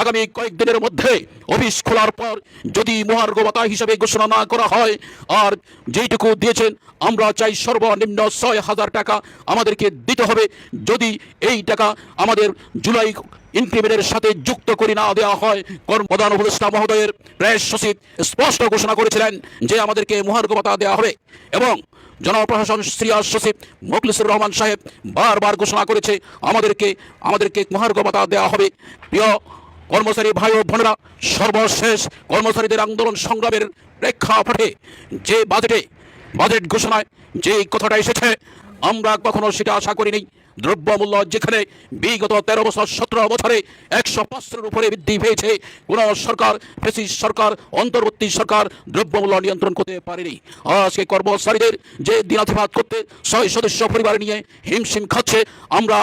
আগামী কয়েকদিনের মধ্যে অফিস খোলার পর যদি মহার্গবতা হিসেবে ঘোষণা না করা হয়, আর যেইটুকু দিয়েছেন, আমরা চাই সর্বনিম্ন ছয় হাজার টাকা আমাদেরকে দিতে হবে। যদি এই টাকা আমাদের জুলাই ইনক্রিমেন্টের সাথে যুক্ত করে না দেওয়া হয় কর্ম প্রধান উপদেষ্টা মহোদয়ের প্রেস সচিব স্পষ্ট ঘোষণা করেছিলেন যে আমাদেরকে মহার্গবতা দেওয়া হবে এবং জনপ্রশাসন সিরিয়াস সচিব মোখলিসুর রহমান সাহেব বারবার ঘোষণা করেছে, আমাদেরকে আমাদেরকে মহার্গবতা দেওয়া হবে। প্রিয় কর্মচারী ভাই ও বোনেরা, সর্বশেষ কর্মচারীদের আন্দোলন সংগ্রামের প্রেক্ষাপটে যে বাজেটে, বাজেট ঘোষণায় যে কথাটা এসেছে, আমরা কখনো সেটা আশা করিনি। দ্রব্যমূল্য যেখানে বিগত তেরো বছর, সতেরো বছরে একশো পাঁচশোর উপরে বৃদ্ধি পেয়েছে, কোন সরকার ফেসিস সরকার, অন্তর্বর্তী সরকার দ্রব্যমূল্য নিয়ন্ত্রণ করতে পারেনি। আজকে কর্মচারীদের যে দিনাতিপাত করতে ছয় সদস্য পরিবার নিয়ে হিমশিম খাচ্ছে, আমরা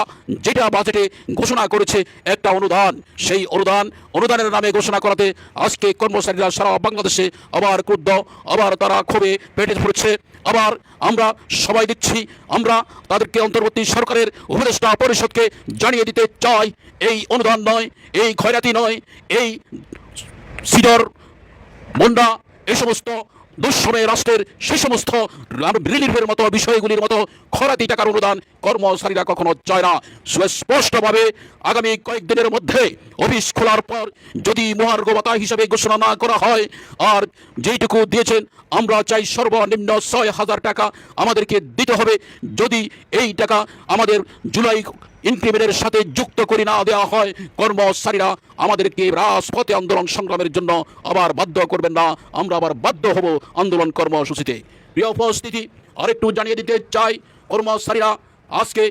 যেটা বাজেটে ঘোষণা করেছে একটা অনুদান, সেই অনুদান, অনুদানের নামে ঘোষণা করাতে আজকে কর্মচারীরা সারা বাংলাদেশে আবার ক্রুদ্ধ, আবার তারা ক্ষোভে পেটে পড়ছে। আবার আমরা সবাই দিচ্ছি, আমরা তাদেরকে অন্তর্বর্তী সরকারের উপদেষ্টা পরিষদকে জানিয়ে দিতে চাই, এই অনুদান নয়, এই খয়রাতি নয়, এই সিডর, মুন্ডা এ সমস্ত দুঃসময়ে রাষ্ট্রের সে সমস্ত রিলিফের মতো, বিষয়গুলির মতো খরাতি টাকার অনুদান কর্মচারীরা কখনো চায় না। সুস্পষ্টভাবে আগামী কয়েকদিনের মধ্যে অফিস খোলার পর যদি মহার্গবতা হিসেবে ঘোষণা না করা হয়, আর যেইটুকু দিয়েছেন, আমরা চাই সর্বনিম্ন ছয় হাজার টাকা আমাদেরকে দিতে হবে। যদি এই টাকা আমাদের জুলাই ইনক্রিমেন্টের সাথে যুক্ত করে না দেওয়া হয়। কর্মচারীরা আমাদেরকে রাজপথে আন্দোলন সংগ্রামের জন্য আবার বাধ্য করবেন না। আমরা আবার বাধ্য হব আন্দোলন কর্মসূচিতে। প্রিয় উপস্থিতি, আরেকটু জানিয়ে দিতে চাই, কর্মচারীরা, আজকে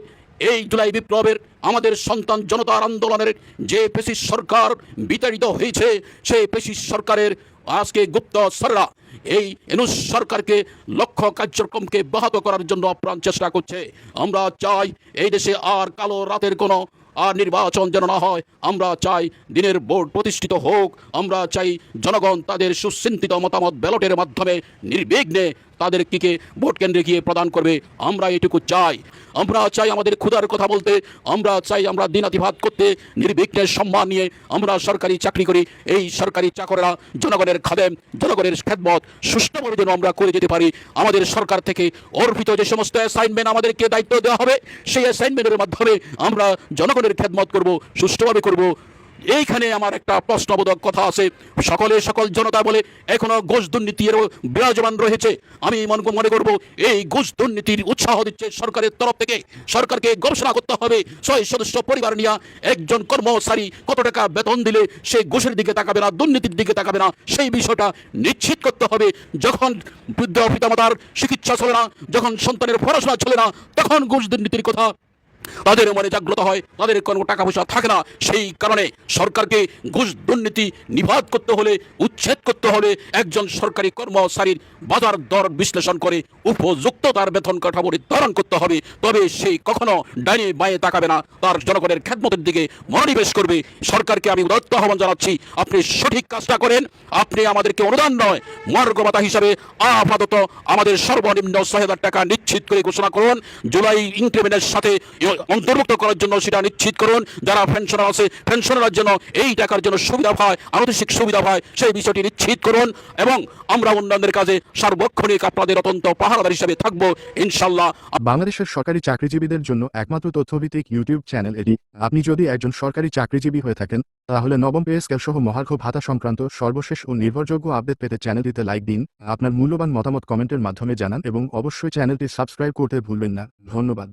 এই জুলাই বিপ্লবের আমাদের সন্তান জনতার আন্দোলনের যে পেশি সরকার বিতাড়িত হয়েছে, সেই পেশি সরকারের আজকে গুপ্ত সররা এই এনুস সরকারকে লক্ষ্য কার্যক্রমকে ব্যাহত করার জন্য প্রাণ চেষ্টা করছে। আমরা চাই এই দেশে আর কালো রাতের কোনো আর নির্বাচন যেন না হয়। আমরা চাই দিনের বোর্ড প্রতিষ্ঠিত হোক। আমরা চাই জনগণ তাদের সুচিন্তিত মতামত ব্যালটের মাধ্যমে নির্বিঘ্নে তাদের কিকে ভোট কেন্দ্রে গিয়ে প্রদান করবে। আমরা এটুকু চাই। আমরা চাই আমাদের ক্ষুধার কথা বলতে। আমরা চাই আমরা দিনাতিভাত করতে নির্বিঘ্নের সম্মান নিয়ে আমরা সরকারি চাকরি করি। এই সরকারি চাকররা জনগণের খাদেম জনগণের খেদমত সুষ্ঠুভাবে যেন আমরা করে যেতে পারি। আমাদের সরকার থেকে অর্পিত যে সমস্ত অ্যাসাইনমেন্ট আমাদেরকে দায়িত্ব দেওয়া হবে, সেই অ্যাসাইনমেন্টের মাধ্যমে আমরা জনগণের খেদমত করব, সুষ্ঠুভাবে করব। এইখানে আমার একটা প্রশ্নবোধক কথা আছে। সকলে সকল জনতা বলে এখনও ঘুষ দুর্নীতিরও বিরাজমান রয়েছে। আমি মন মনে করব, এই ঘুষ দুর্নীতির উৎসাহ দিচ্ছে সরকারের তরফ থেকে। সরকারকে গবেষণা করতে হবে। ছয় সদস্য পরিবার নিয়ে একজন কর্মচারী কত টাকা বেতন দিলে সে ঘুষের দিকে তাকাবে না, দুর্নীতির দিকে তাকাবে না, সেই বিষয়টা নিশ্চিত করতে হবে। যখন বৃদ্ধ পিতামাতার চিকিৎসা চলে না, যখন সন্তানের পড়াশোনা চলে না, তখন ঘুষ দুর্নীতির কথা তাদের মনে জাগ্রত হয়, তাদের কোনো টাকা পয়সা থাকে না। সেই কারণে সরকারকে ঘুষ দুর্নীতি নিবাদ করতে হলে, উচ্ছেদ করতে হলে একজন সরকারি কর্মচারীর বাজার দর বিশ্লেষণ করে উপযুক্ত তার বেতন কাঠামো নির্ধারণ করতে হবে। তবে সেই কখনো ডাইনে বাঁয়ে তাকাবে না, তার জনগণের খেদমতের দিকে মনোনিবেশ করবে। সরকারকে আমি উদাত্ত আহ্বান জানাচ্ছি, আপনি সঠিক কাজটা করেন, আপনি আমাদেরকে অনুদান নয় মার্গবতা হিসাবে আপাতত আমাদের সর্বনিম্ন ছয় হাজার টাকা নিশ্চিত করে ঘোষণা করুন। জুলাই ইনক্রিমেন্টের সাথে অন্তর্ভুক্ত করার জন্য সেটা নিশ্চিত করুন। যারা পেনশনার আছে পেনশনার জন্য এই টাকার জন্য সুবিধা পায় আনুষ্ঠানিক সুবিধা পায়, সেই বিষয়টি নিশ্চিত করুন এবং আমরা উন্নয়নের কাজে সার্বক্ষণিক আপনাদের অত্যন্ত পাহারাদার হিসেবে থাকব ইনশাল্লাহ বাংলাদেশের সরকারি চাকরিজীবীদের জন্য একমাত্র তথ্যভিত্তিক ইউটিউব চ্যানেল এটি। আপনি যদি একজন সরকারি চাকরিজীবী হয়ে থাকেন, তাহলে নবম পে স্কেল সহ মহার্ঘ ভাতা সংক্রান্ত সর্বশেষ ও নির্ভরযোগ্য আপডেট পেতে চ্যানেলটিতে লাইক দিন, আপনার মূল্যবান মতামত কমেন্টের মাধ্যমে জানান এবং অবশ্যই চ্যানেলটি সাবস্ক্রাইব করতে ভুলবেন না। ধন্যবাদ।